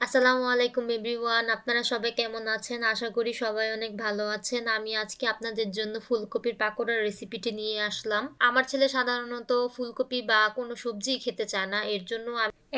আসসালামু আলাইকুম এভরিওয়ান, আপনারা সবাই কেমন আছেন? আশা করি সবাই অনেক ভালো আছেন। আমি আজকে আপনাদের জন্য ফুলকপির পাকোড়ার রেসিপিটি নিয়ে আসলাম। আমার ছেলে সাধারণত ফুলকপি বা কোনো সবজি খেতে চায় না। এর জন্য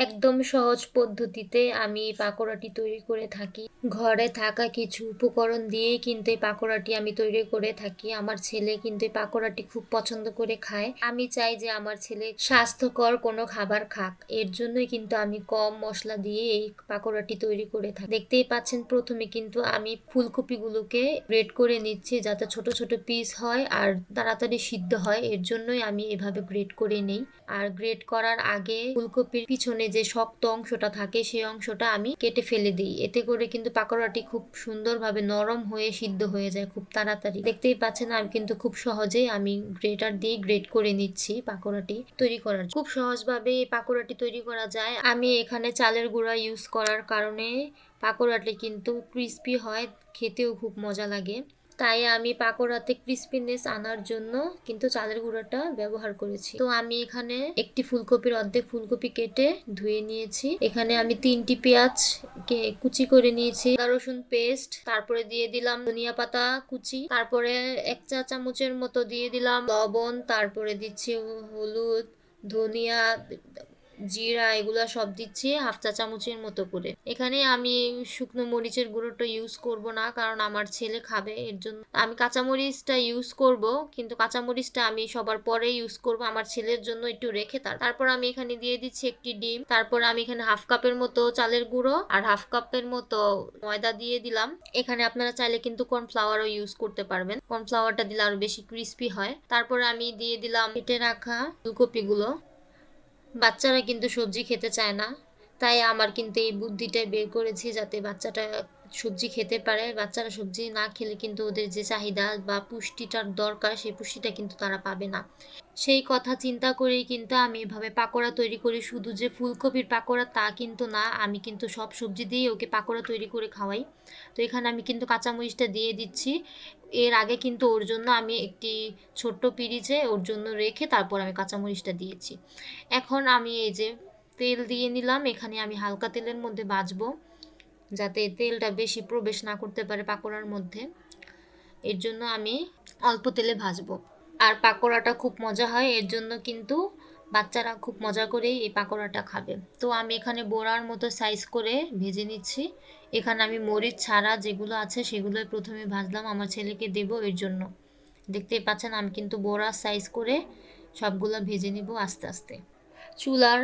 একদম সহজ পদ্ধতিতে আমি এই পাকোড়াটি তৈরি করে থাকি। ঘরে থাকা কিছু উপকরণ দিয়েই কিন্তু এই পাকোড়াটি আমি তৈরি করে থাকি। আমার ছেলে কিন্তু এই পাকোড়াটি খুব পছন্দ করে খায়। আমি চাই যে আমার ছেলে স্বাস্থ্যকর কোনো খাবার খাক। এর জন্যই কিন্তু আমি কম মশলা দিয়ে এই পাকোড়াটি তৈরি করে থাকি। দেখতেই পাচ্ছেন প্রথমে কিন্তু আমি ফুলকপিগুলোকে গ্রেড করে নিচ্ছি যাতে ছোট ছোট পিস হয় আর তাড়াতাড়ি সিদ্ধ হয়। এর জন্যই আমি এভাবে গ্রেড করে নেই। আর গ্রেড করার আগে ফুলকপির পিছনে যে শক্ত অংশটা থাকে সেই অংশটা আমি কেটে ফেলে দিই। এতে করে কিন্তু পাকোড়াটি খুব সুন্দরভাবে নরম হয়ে সিদ্ধ হয়ে যায় খুব তাড়াতাড়ি। দেখতেই পাচ্ছেন আমি কিন্তু খুব সহজেই আমি গ্রেটার দিয়ে গ্রেড করে নিচ্ছি পাকোড়াটি তৈরি করার খুব সহজভাবে এই পাকোড়াটি তৈরি করা যায়। আমি এখানে চালের গুঁড়া ইউজ করার কারণে পাকোড়াটি কিন্তু ক্রিস্পি হয়, খেতেও খুব মজা লাগে। তাই আমি পাকোড়াতে ক্রিস্পিনেস আনার জন্য কিন্তু চালের গুঁড়াটা ব্যবহার করেছি। তো আমি এখানে একটি ফুলকপির অর্ধেক ফুলকপি কেটে ধুয়ে নিয়েছি। এখানে আমি তিনটি পেঁয়াজ কে কুচি করে নিয়েছি রসুন পেস্ট তারপরে দিয়ে দিলাম ধনিয়া পাতা কুচি, তারপরে এক চা চামচের মতো দিয়ে দিলাম লবণ, তারপরে দিচ্ছি হলুদ, ধনিয়া জিরা এগুলা সব দিচ্ছি হাফ চা চামচের মতো করে। এখানে আমি শুকনো মরিচের গুঁড়োটা ইউজ করব না, কারণ আমার ছেলে খাবে, এর জন্য আমি কাঁচামরিচটা ইউজ করব, কিন্তু কাঁচামরিচটা আমি সবার পরে ইউজ করব, আমার ছেলের জন্য একটু রেখে তার। তারপর আমি এখানে দিয়ে দিচ্ছি একটি ডিম, তারপর আমি এখানে হাফ কাপের মতো চালের গুঁড়ো আর হাফ কাপের মতো ময়দা দিয়ে দিলাম। এখানে আপনারা চাইলে কিন্তু কর্নফ্লাওয়ারও ইউজ করতে পারবেন। কর্নফ্লাওয়ারটা দিলে আরও বেশি ক্রিস্পি হয়। তারপর আমি দিয়ে দিলাম কেটে রাখা ফুলকপিগুলো। বাচ্চারা কিন্তু সবজি খেতে চায় না। তাই আমার কিন্তু এই বুদ্ধিটাই বের করেছি যাতে বাচ্চাটা সবজি খেতে পারে, বাচ্চারা সবজি না খেলে কিন্তু ওদের যে চাহিদা বা পুষ্টিটার দরকার, সেই পুষ্টিটা কিন্তু তারা পাবে না। সেই কথা চিন্তা করেই কিন্তু আমি এভাবে পাকোড়া তৈরি করি। শুধু যে ফুলকপির পাকোড়া তা কিন্তু না, আমি কিন্তু সব সবজি দিয়েই ওকে পাকোড়া তৈরি করে খাওয়াই। তো এখানে আমি কিন্তু কাঁচামরিচটা দিয়ে দিচ্ছি। এর আগে কিন্তু ওর জন্য আমি একটি ছোট্ট পিরিচে ওর জন্য রেখে তারপর আমি কাঁচামরিচটা দিয়েছি। এখন আমি এই যে তেল দিয়ে নিলাম, এখানে আমি হালকা তেলের মধ্যে বাজবো। যাতে তেলটা বেশি প্রবেশ না করতে পারে পাকোড়ার মধ্যে। এর জন্য আমি অল্প তেলে ভাজবো। আর পাকোড়াটা খুব মজা হয়, এর জন্য কিন্তু বাচ্চারা খুব মজা করেই এই পাকোড়াটা খাবে। তো আমি এখানে বোড়ার মতো সাইজ করে ভেজে নিচ্ছি। এখানে আমি মরিচ ছাড়া যেগুলো আছে সেগুলোই প্রথমে ভাজলাম, আমার ছেলেকে দেব এর জন্য। দেখতেই পাচ্ছেন, আমি কিন্তু বোড়া সাইজ করে সবগুলো ভেজে নিব আস্তে আস্তে। চুলার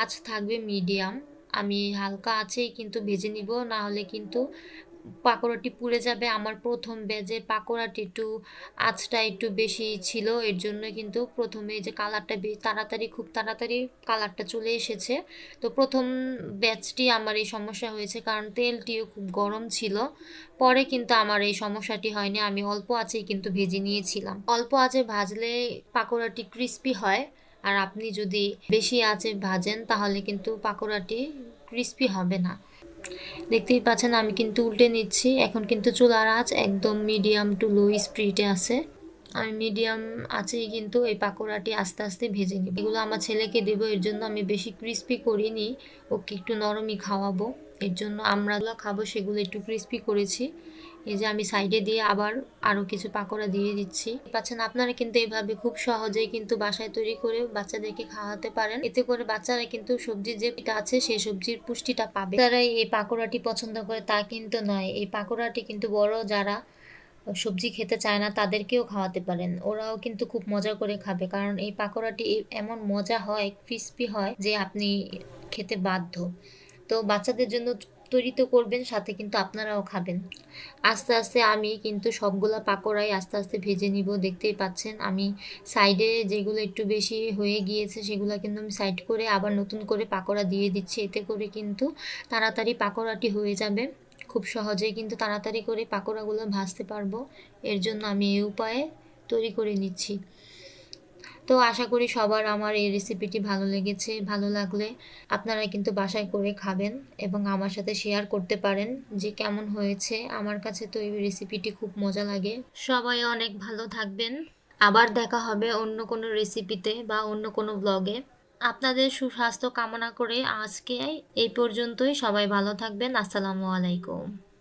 আঁচ থাকবে মিডিয়াম আমি হালকা আছেই কিন্তু ভেজে নিব না হলে কিন্তু পাকোড়াটি পুড়ে যাবে। আমার প্রথম বেজে পাকোড়াটি একটু আঁচটা একটু বেশি ছিল, এর জন্য কিন্তু প্রথমে যে কালারটা তাড়াতাড়ি, খুব তাড়াতাড়ি কালারটা চলে এসেছে। তো প্রথম ব্যাচটি আমার এই সমস্যা হয়েছে, কারণ তেলটিও খুব গরম ছিল। পরে কিন্তু আমার এই সমস্যাটি হয়নি, আমি অল্প আঁচেই কিন্তু ভেজে নিয়েছিলাম। অল্প আঁচে ভাজলে পাকোড়াটি ক্রিস্পি হয়। আর আপনি যদি বেশি আঁচে ভাজেন, তাহলে কিন্তু পাকোড়াটি ক্রিস্পি হবে না। দেখতেই পাচ্ছেন, আমি কিন্তু উল্টে নিচ্ছি। এখন কিন্তু চুলার আঁচ একদম মিডিয়াম টু লো স্পিডে আছে। আমি মিডিয়াম আছেই কিন্তু এই পাকোড়াটি আস্তে আস্তে ভেজে নিই এগুলো আমার ছেলেকে দেবো, এর জন্য আমি বেশি ক্রিস্পি করিনি। ওকে একটু নরমই খাওয়াবো। এর জন্য আমরা খাব সেগুলো একটু ক্রিস্পি করেছি। এই যে আমি সাইডে দিয়ে আবার আরও কিছু পাকোড়া দিয়ে দিচ্ছি। পাচ্ছেন, আপনারা কিন্তু এইভাবে খুব সহজেই কিন্তু বাসায় তৈরি করে বাচ্চাদেরকে খাওয়াতে পারেন। এতে করে বাচ্চারা কিন্তু সবজির যে আছে সেই সবজির পুষ্টিটা পাবে। তারা এই পাকোড়াটি পছন্দ করে, তা কিন্তু নয়। এই পাকোড়াটি কিন্তু বড় যারা সবজি খেতে চায় না, তাদেরকেও খাওয়াতে পারেন। ওরাও কিন্তু খুব মজা করে খাবে। কারণ এই পাকোড়াটি এমন মজা হয় ক্রিস্পি হয় যে আপনি খেতে বাধ্য। তো বাচ্চাদের জন্য তৈরি তো করবেন, সাথে কিন্তু আপনারাও খাবেন। আস্তে আস্তে আমি কিন্তু সবগুলো পাকোড়াই আস্তে আস্তে ভেজে নিব, দেখতেই পাচ্ছেন। আমি সাইডে যেগুলো একটু বেশি হয়ে গিয়েছে, সেগুলো কিন্তু আমি সাইড করে আবার নতুন করে পাকোড়া দিয়ে দিচ্ছি। এতে করে কিন্তু তাড়াতাড়ি পাকোড়াটি হয়ে যাবে। খুব সহজেই কিন্তু তাড়াতাড়ি করে পাকোড়াগুলো ভাজতে পারব। এর জন্য আমি এই উপায়ে তৈরি করে নিচ্ছি। তো আশা করি সবার আমার এই রেসিপিটি ভালো লেগেছে, ভালো লাগলে আপনারা কিন্তু বাসায় করে খাবেন এবং আমার সাথে শেয়ার করতে পারেন যে কেমন হয়েছে। আমার কাছে তো এই রেসিপিটি খুব মজা লাগে। সবাই অনেক ভালো থাকবেন। আবার দেখা হবে অন্য কোনো রেসিপিতে বা অন্য কোনো ব্লগে আপনাদের সুস্বাস্থ্য কামনা করে আজকে এই পর্যন্তই। সবাই ভালো থাকবেন। আসসালামু আলাইকুম।